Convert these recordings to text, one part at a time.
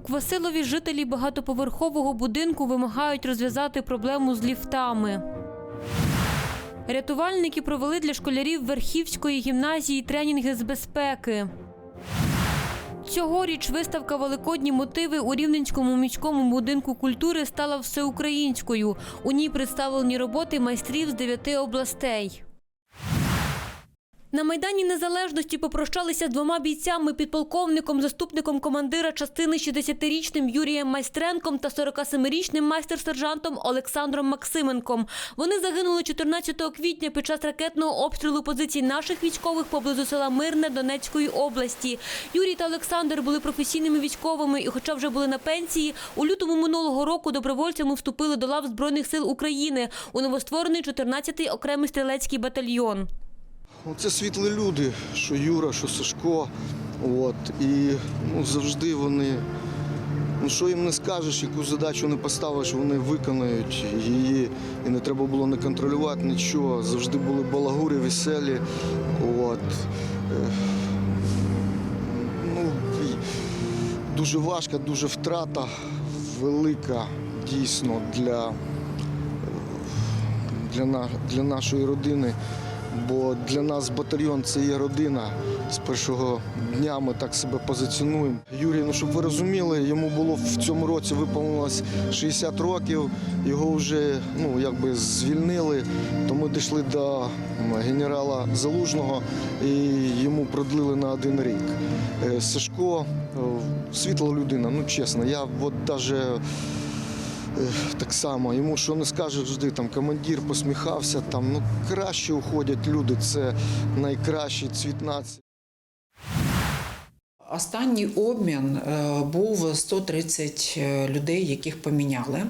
У Квасилові жителі багатоповерхового будинку вимагають розв'язати проблему з ліфтами. Рятувальники провели для школярів Верхівської гімназії тренінги з безпеки. Цьогоріч виставка Великодні мотиви у Рівненському міському будинку культури стала всеукраїнською. У ній представлені роботи майстрів з дев'яти областей. На Майдані Незалежності попрощалися з двома бійцями підполковником, заступником командира частини 60-річним Юрієм Майстренком та 47-річним майстер-сержантом Олександром Максименком. Вони загинули 14 квітня під час ракетного обстрілу позицій наших військових поблизу села Мирне Донецької області. Юрій та Олександр були професійними військовими і, хоча вже були на пенсії, у лютому минулого року добровольцями вступили до лав Збройних сил України у новостворений 14-й окремий стрілецький батальйон. Це світлі люди, що Юра, що Сашко. От. І ну, завжди вони, ну що їм не скажеш, яку задачу не поставиш, вони виконають її. І не треба було не контролювати нічого. Завжди були балагурі, веселі. От. Е, Ну, дуже важка, дуже втрата велика дійсно для, для, для нашої родини. Бо для нас батальйон це є родина. З першого дня ми так себе позиціонуємо. Юрій, ну щоб ви розуміли, йому було в цьому році виповнилось 60 років. Його вже ну якби звільнили. То ми дійшли до генерала Залужного і йому продлили на один рік. Е, Сашко е, світла людина, ну чесно, я от навіть Так само, йому що не скажуть завжди там командир посміхався, там ну краще уходять люди, це найкращий цвіт нації. Останній обмін е, був 130 людей, яких поміняли.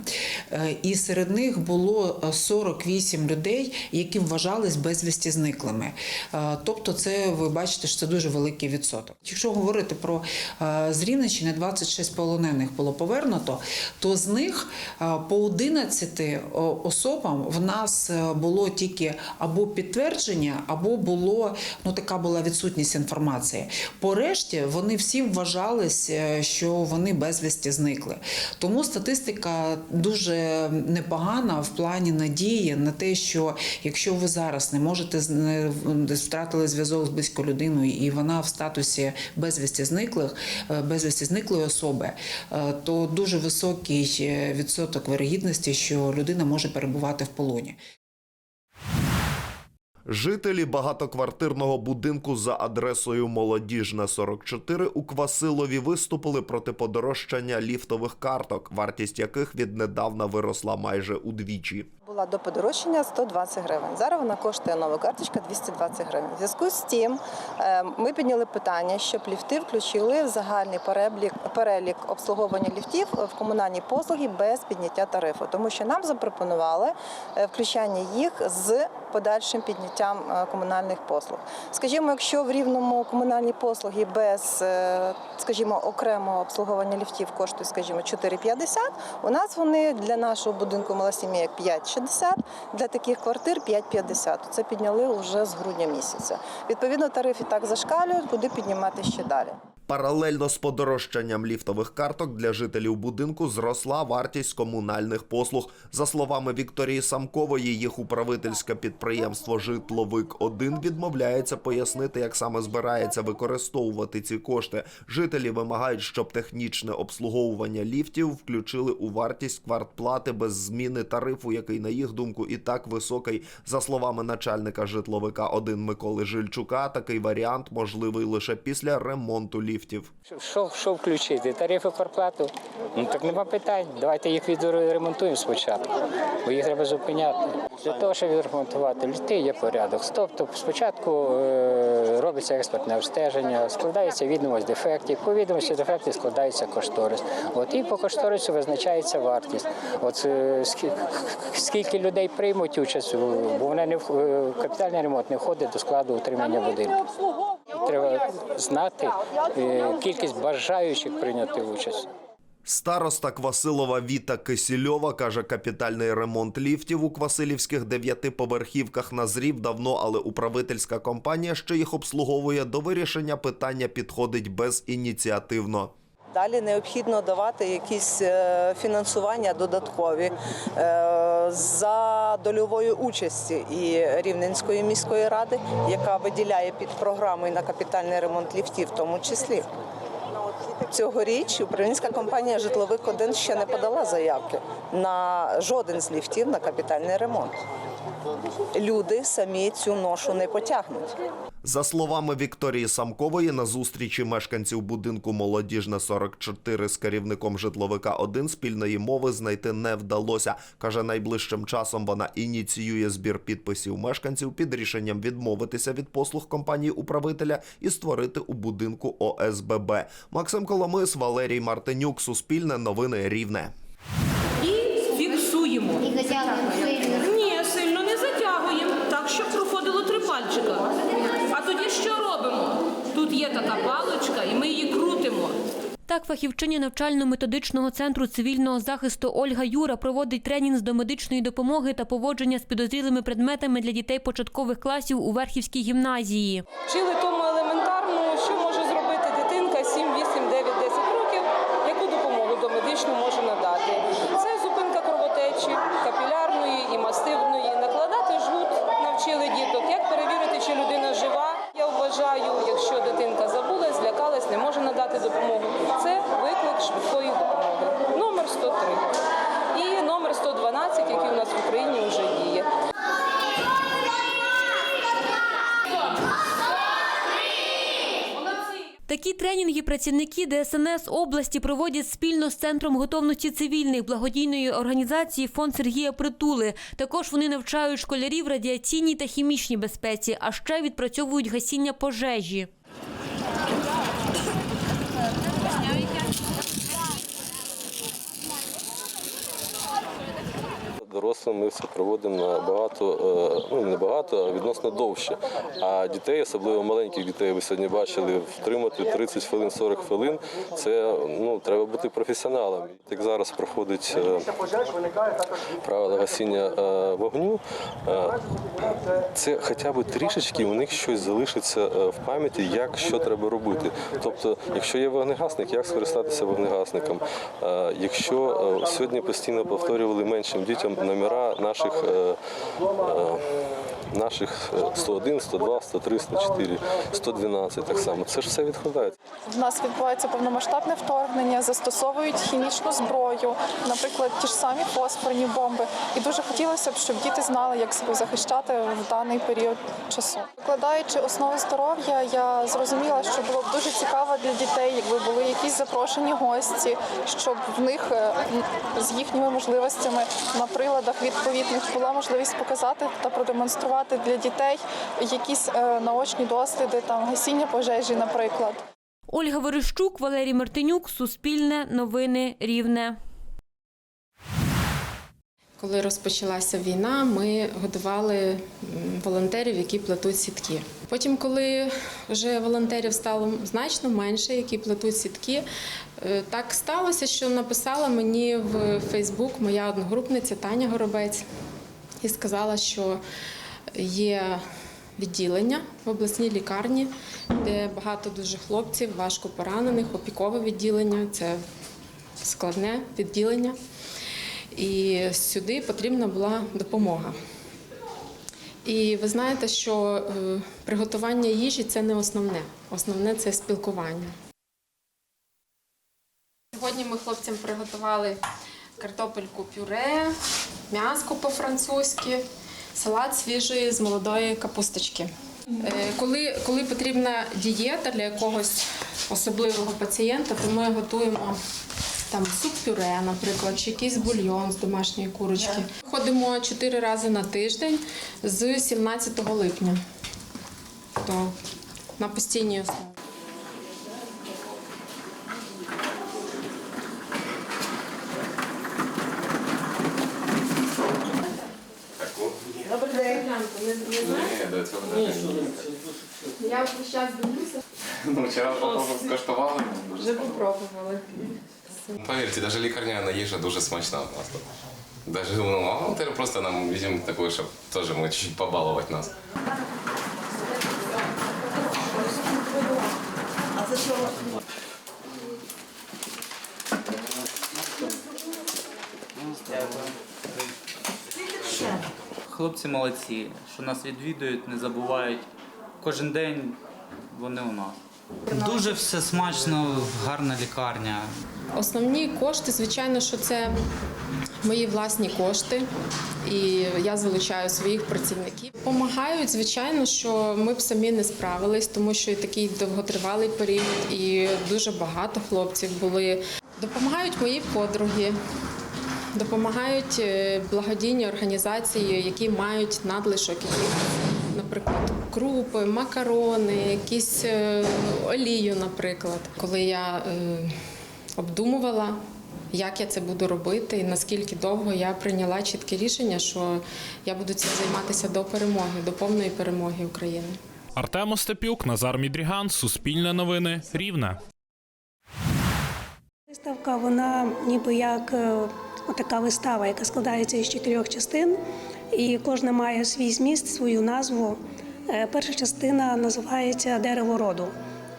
Е, І серед них було 48 людей, які вважались безвісті зниклими. Е, Тобто, це ви бачите, що це дуже великий відсоток. Якщо говорити про е, з Рівненщини 26 полонених було повернуто, то з них е, по 11 особам в нас е, було тільки або підтвердження, або було ну така була відсутність інформації. По решті вони всі вважались, е, що вони безвісті зникли. Тому статистика дуже непогана в плані надії на те, що якщо ви зараз не можете втратили зв'язок з близькою людиною, і вона в статусі безвісті зниклих, е, безвісті зниклої особи, е, то дуже високий відсоток вирогідності, що людина може перебувати в полоні. Жителі багатоквартирного будинку за адресою Молодіжна 44 у Квасилові виступили проти подорожчання ліфтових карток, вартість яких віднедавна виросла майже удвічі. Була до подорожчання 120 гривень. Зараз вона коштує нова карточка 220 гривень. В зв'язку з тим е, ми підняли питання, щоб ліфти включили в загальний перелік, перелік обслуговування ліфтів в комунальні послуги без підняття тарифу, тому що нам запропонували е, включання їх з подальшим підняттям е, комунальних послуг. Скажімо, якщо в рівному комунальні послуги без, е, скажімо, окремого обслуговування ліфтів коштують, скажімо, 4,50, у нас вони для нашого будинку малосім'я 5,60, для таких квартир 5,50. Це підняли вже з грудня місяця. Відповідно, тариф і так зашкалюють, куди піднімати ще далі. Паралельно з подорожчанням ліфтових карток для жителів будинку зросла вартість комунальних послуг. За словами Вікторії Самкової, їх управительське підприємство Житловик 1 відмовляється пояснити, як саме збирається використовувати ці кошти. Жителі вимагають, щоб технічне обслуговування ліфтів включили у вартість квартплати без зміни тарифу, який на їх думку і так високий. За словами начальника житловика 1 Миколи Жильчука, такий варіант можливий лише після ремонту ліфтів. Що, що включити? Тарифи квартплату? Ну так нема питань. Давайте їх відремонтуємо спочатку, бо їх треба зупиняти. Для того, щоб відремонтувати ліфти, є порядок. Тобто спочатку е, робиться експертне обстеження, складається відомість дефектів, по відомості дефектів складається кошторис. От, і по кошторису визначається вартість. От, е, скі- скільки людей приймуть участь, бо вона не в- е, капітальний ремонт не входить до складу утримання будинку. Треба знати е, кількість бажаючих прийняти участь. Староста Квасилова Віта Кисільова каже, капітальний ремонт ліфтів у квасилівських дев'ятиповерхівках назрів давно, але управительська компанія, що їх обслуговує, до вирішення питання підходить безініціативно. Далі необхідно давати якісь е, фінансування додаткові е, за дольової участі і Рівненської міської ради, яка виділяє під програмою на капітальний ремонт ліфтів, в тому числі. Цьогоріч управлінська компанія Житловик 1 ще не подала заявки на жоден з ліфтів на капітальний ремонт. Люди самі цю ношу не потягнуть. За словами Вікторії Самкової, на зустрічі мешканців будинку Молодіжна 44 з керівником житловика 1 спільної мови знайти не вдалося. Каже, найближчим часом вона ініціює збір підписів мешканців під рішенням відмовитися від послуг компанії управителя і створити у будинку ОСББ. Максим Коломис, Валерій Мартинюк, Суспільне новини Рівне. І фіксуємо. І затягуємо сильно. Ні, сильно не затягуємо, так щоб проходило три пальчика. А тоді що робимо? Тут є така паличка, і ми її крутимо. Так, фахівчиня навчально-методичного центру цивільного захисту Ольга Юра проводить тренінг з домедичної допомоги та поводження з підозрілими предметами для дітей початкових класів у Верхівській гімназії. Вчили тому допомогу. Це виклик швидкої допомоги. Номер 103 і номер 112, який у нас в Україні вже діє. Такі тренінги працівники ДСНС області проводять спільно з центром готовності цивільних благодійної організації Фонд Сергія Притули. Також вони навчають школярів радіаційній та хімічній безпеці, а ще відпрацьовують гасіння пожежі. Дорослим ми це проводимо набагато, е, ну не багато, а відносно довше. А дітей, особливо маленьких дітей, ви сьогодні бачили, втримати 30 хвилин, 40 хвилин. Це ну треба бути професіоналом. Як зараз проходить е, правила гасіння е, вогню, це хоча б трішечки у них щось залишиться в пам'яті, як що треба робити. Тобто, якщо є вогнегасник, як скористатися вогнегасником. Якщо сьогодні постійно повторювали меншим дітям номера наших. Наших е, 101, 102, 103, 104, 112 так само. Це ж все відкладається. В нас відбувається повномасштабне вторгнення, застосовують хімічну зброю, наприклад, ті ж самі фосфорні бомби. І дуже хотілося б, щоб діти знали, як себе захищати в даний період часу. Викладаючи основи здоров'я, я зрозуміла, що було б дуже цікаво для дітей, якби були якісь запрошені гості, щоб в них е, з їхніми можливостями на приладах відповідних була можливість показати та продемонструвати для дітей якісь е, наочні досліди, там гасіння пожежі, наприклад. Ольга Верещук, Валерій Мартинюк, Суспільне, Новини Рівне. Коли розпочалася війна, ми годували волонтерів, які плетуть сітки. Потім, коли вже волонтерів стало значно менше, які плетуть сітки, е, так сталося, що написала мені в Фейсбук моя одногрупниця Таня Горобець і сказала, що є відділення в обласній лікарні, де багато дуже хлопців, важко поранених, опікове відділення. Це складне відділення. І сюди потрібна була допомога. І ви знаєте, що е, приготування їжі це не основне. Основне це спілкування. Сьогодні ми хлопцям приготували картопельку пюре, м'яско по-французьки, салат свіжої з молодої капусточки. Е, Коли, коли потрібна дієта для якогось особливого пацієнта, то ми готуємо там суп-пюре, наприклад, чи якийсь бульйон з домашньої курочки. Ходимо чотири рази на тиждень з 17 липня. То на постійній основі. Добрий день. Я зараз дивлюся. Ну, вчора попробував, скуштували. Вже попробували. Повірте, навіть лікарняна їжа дуже смачна у нас тут. Даже ну, волонтери просто нам візьмуть таку, щоб теж ми чуть-чуть побалувати нас. Хлопці молодці, що нас відвідують, не забувають. Кожен день вони у нас. Дуже все смачно, гарна лікарня. Основні кошти, звичайно, що це мої власні кошти, і я залучаю своїх працівників. Помагають, звичайно, що ми б самі не справились, тому що і такий довготривалий період, і дуже багато хлопців були. Допомагають мої подруги. Допомагають е, благодійні організації, які мають надлишок, які, наприклад, крупи, макарони, якісь е, олію, наприклад. Коли я е, обдумувала, як я це буду робити, і наскільки довго я прийняла чітке рішення, що я буду цим займатися до перемоги, до повної перемоги України. Артем Остапюк, Назар Мідріган, Суспільне новини, Рівне. Виставка, вона ніби як така вистава, яка складається із чотирьох частин, і кожна має свій зміст, свою назву. Е, Перша частина називається Дерево роду.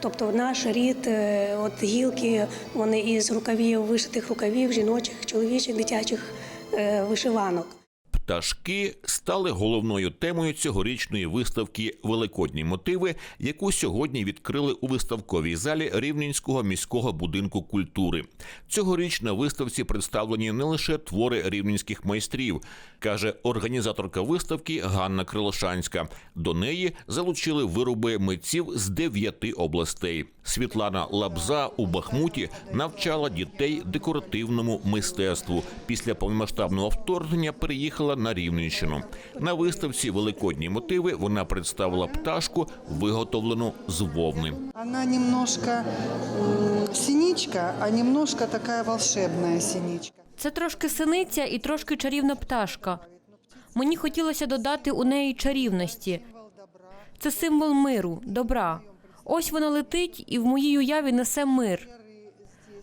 Тобто наш рід, е, от гілки, вони із рукавів, вишитих рукавів, жіночих, чоловічих, дитячих е, вишиванок. Пташки стали головною темою цьогорічної виставки Великодні мотиви, яку сьогодні відкрили у виставковій залі Рівненського міського будинку культури. Цьогоріч на виставці представлені не лише твори рівненських майстрів, каже організаторка виставки Ганна Крилошанська. До неї залучили вироби митців з дев'яти областей. Світлана Лабза у Бахмуті навчала дітей декоративному мистецтву. Після повномасштабного вторгнення переїхала на Рівненщину. На виставці Великодні мотиви вона представила пташку, виготовлену з вовни. Она немножко синичка, а немножко такая волшебная синичка. Це трошки синиця і трошки чарівна пташка. Мені хотілося додати у неї чарівності. Це символ миру, добра. Ось вона летить і в моїй уяві несе мир.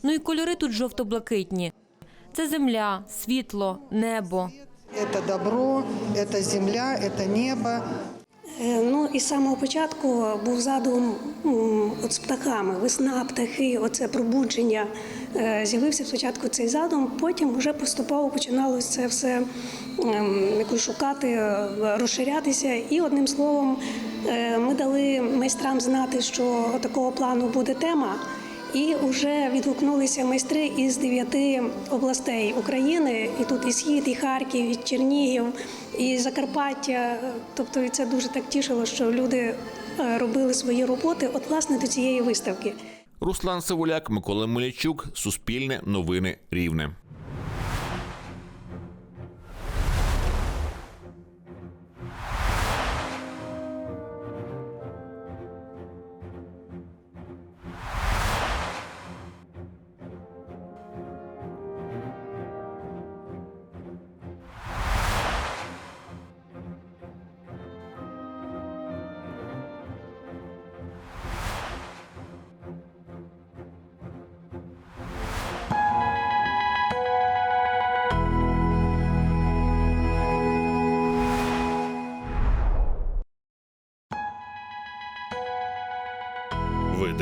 Ну і кольори тут жовто-блакитні. Це земля, світло, небо. Это добро, это земля, это небо. Е, Ну і з самого початку був задум от з птахами, весна, птахи, оце пробудження. Е, З'явився спочатку цей задум, потім вже поступово починалося це все ем, шукати, е, розширятися. І одним словом, ми дали майстрам знати, що такого плану буде тема. І вже відгукнулися майстри із дев'яти областей України, і тут і схід, і Харків, і Чернігів, і Закарпаття. Тобто це дуже так тішило, що люди е, робили свої роботи, от власне до цієї виставки. Руслан Савуляк, Микола Милячук, Суспільне новини Рівне.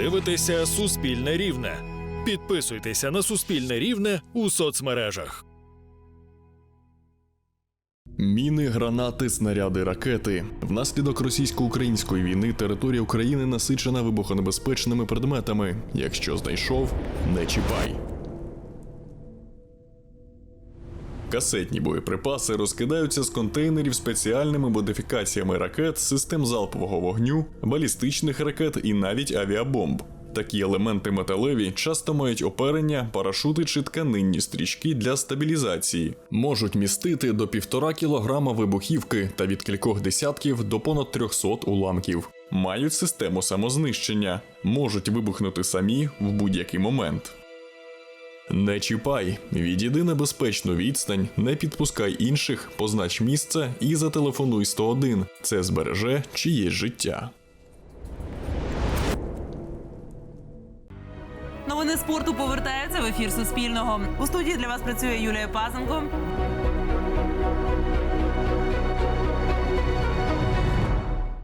Дивитеся Суспільне Рівне. Підписуйтеся на Суспільне Рівне у соцмережах. Міни, гранати, снаряди, ракети. Внаслідок російсько-української війни територія України насичена вибухонебезпечними предметами. Якщо знайшов, не чіпай. Касетні боєприпаси розкидаються з контейнерів спеціальними модифікаціями ракет, систем залпового вогню, балістичних ракет і навіть авіабомб. Такі елементи металеві часто мають оперення, парашути чи тканинні стрічки для стабілізації, можуть містити до півтора кілограма вибухівки та від кількох десятків до понад 300 уламків. Мають систему самознищення, можуть вибухнути самі в будь-який момент. Не чіпай, відійди на безпечну відстань, не підпускай інших, познач місце і зателефонуй 101. Це збереже чиєсь життя. Новини спорту повертаються в ефір Суспільного. У студії для вас працює Юлія Пазенко.